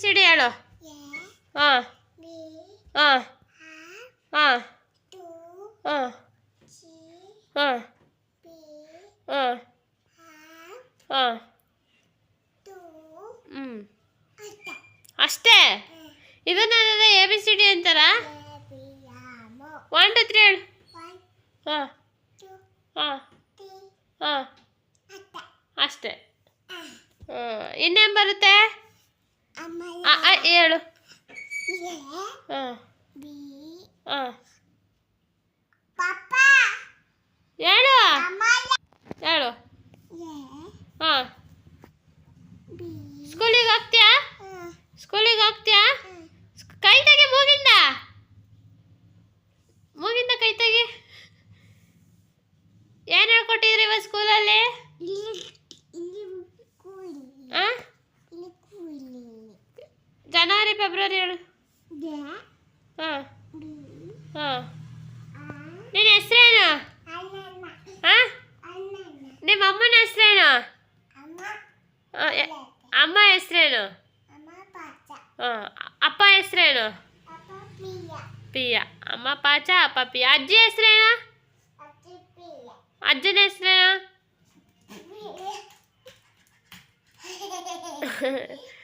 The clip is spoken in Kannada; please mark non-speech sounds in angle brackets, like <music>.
ಸಿಡಿ ಹೇಳು. ಹಾಂ. ಹಾಂ. ಹಾಂ. ಹಾಂ. ಹಾಂ. ಹಾಂ. ಹಾಂ. ಹ್ಞೂ ಅಷ್ಟೇ? ಇದನ್ನೆಲ್ಲ ಎ ಬಿ ಸಿ ಡಿ ಅಂತಾರ? ಒನ್ ಟು ತ್ರೀ ಹೇಳು. ಹಾಂ. ಹಾಂ. ಹಾಂ. ಅಷ್ಟೇ. ಹಾಂ. ಇನ್ನೇನು ಬರುತ್ತೆ? ಅ, ಆ, ಹೇಳು. ಹಾಂ ಹಾಂ ಹೇಳು. ಹೇಳು. ಹಾಂ ಸ್ಕೂಲಿಗೆ ಹೋಗ್ತೀಯಾ? ಸ್ಕೂಲಿಗೆ ಹೋಗ್ತೀಯಾ? ಕೈ ತೆಗಿ ಮೂಗಿಂದ. ಮೂಗಿಂದ ಕೈ ತೆಗಿ. ಏನು ಹೇಳ್ಕೊಟ್ಟಿದ್ರಿ ಇವ ಸ್ಕೂಲಲ್ಲಿ? ಜನವರಿ ಫೆಬ್ರವರಿ ಹೇಳು ಹಾಂ. ಹಾಂ. ನಿನ್ನ ಹೆಸರೇನು ಹಾಂ? ನಿಮ್ಮ ಅಮ್ಮನ ಹೆಸರೇನು ಅಮ್ಮ. ಹೆಸ್ರೇನು ಹಾಂ. ಅಪ್ಪ ಹೆಸರೇನು ಪಿಯ ಅಮ್ಮ ಪಾಚ ಅಪ್ಪ ಪಿಯ ಅಜ್ಜಿ ಹೆಸ್ರೇನು ಅಜ್ಜನ ಹೆಸ್ರೇನು <laughs>